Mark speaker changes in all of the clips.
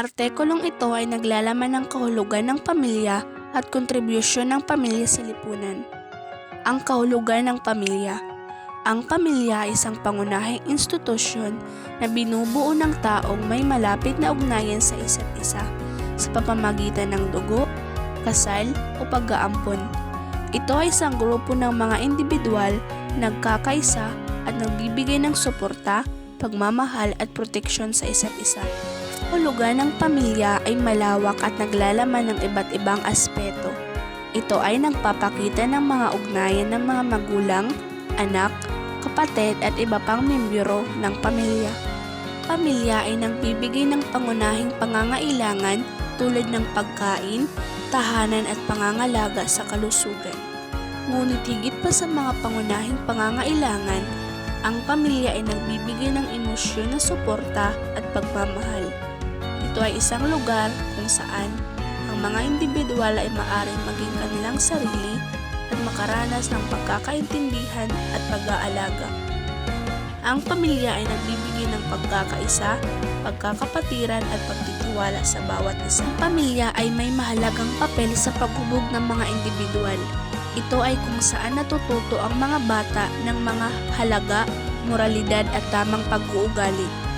Speaker 1: artikulong ito ay naglalaman ng kahulugan ng pamilya at kontribusyon ng pamilya sa lipunan. Ang kahulugan ng pamilya Ang pamilya ay isang pangunahing institusyon na binubuo ng taong may malapit na ugnayan sa isa't isa sa pamamagitan ng dugo, kasal o pag-aampon. Ito ay isang grupo ng mga individual na nagkakaisa at nagbibigay ng suporta, pagmamahal at proteksyon sa isa't isa. Hulugan ng pamilya ay malawak at naglalaman ng iba't ibang aspeto. Ito ay nagpapakita ng mga ugnayan ng mga magulang, anak, kapatid at iba pang membro ng pamilya. Pamilya ay nagbibigay ng pangunahing pangangailangan tulad ng pagkain, tahanan at pangangalaga sa kalusugan. Ngunit higit pa sa mga pangunahing pangangailangan, ang pamilya ay nagbibigay ng emosyon na suporta at pagmamahal. Ito ay isang lugar kung saan ang mga individual ay maaring maging kanilang sarili at makaranas ng pagkakaintindihan at pag-aalaga. Ang pamilya ay nagbibigay ng pagkakaisa, pagkakapatiran at pagtitiwala sa bawat isa. Ang pamilya ay may mahalagang papel sa paghubog ng mga individual. Ito ay kung saan natututo ang mga bata ng mga halaga, moralidad at tamang pag-uugali.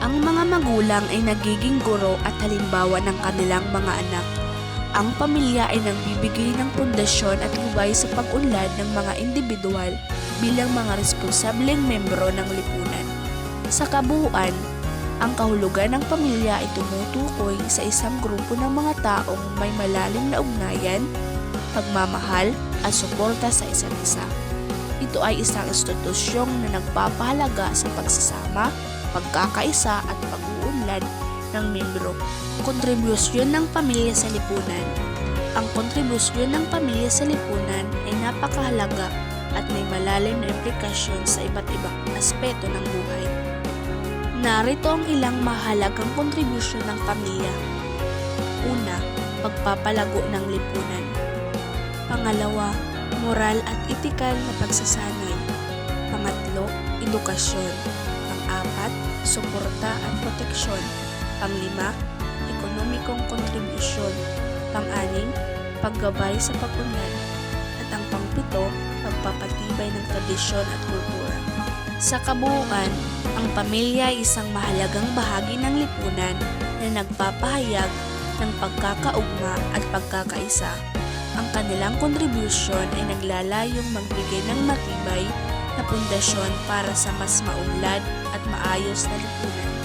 Speaker 1: Ang mga magulang ay nagiging guro at halimbawa ng kanilang mga anak. Ang pamilya ay nagbibigay ng pundasyon at hubay sa pag-unlad ng mga individual bilang mga responsableng membro ng lipunan. Sa kabuuan, ang kahulugan ng pamilya ay tumutukoy sa isang grupo ng mga taong may malalim na ugnayan, pagmamahal at suporta sa isa't isa. Ito ay isang institusyong na nagpapahalaga sa pagsasama, pagkakaisa at pag-uunlad ng membro. Kontribusyon ng pamilya sa lipunan Ang kontribusyon ng pamilya sa lipunan ay napakahalaga at may malalim na implikasyon sa iba't ibang aspeto ng buhay. Narito ang ilang mahalagang kontribusyon ng pamilya. Una, pagpapalago ng lipunan. Pangalawa, moral at etikal na pagsasanay. Pangatlo, edukasyon. Suporta at proteksyon. Panglima, ekonomikong kontribusyon. Pang-anim, paggabay sa pag-unlad. At ang pangpito, pagpapatibay ng tradisyon at kultura. Sa kabuuan, ang pamilya ay isang mahalagang bahagi ng lipunan na nagpapahayag ng pagkakaugma at pagkakaisa. Ang kanilang kontribusyon ay naglalayong magbigay ng matibay na pundasyon para sa mas maunlad at maayos na lipunan.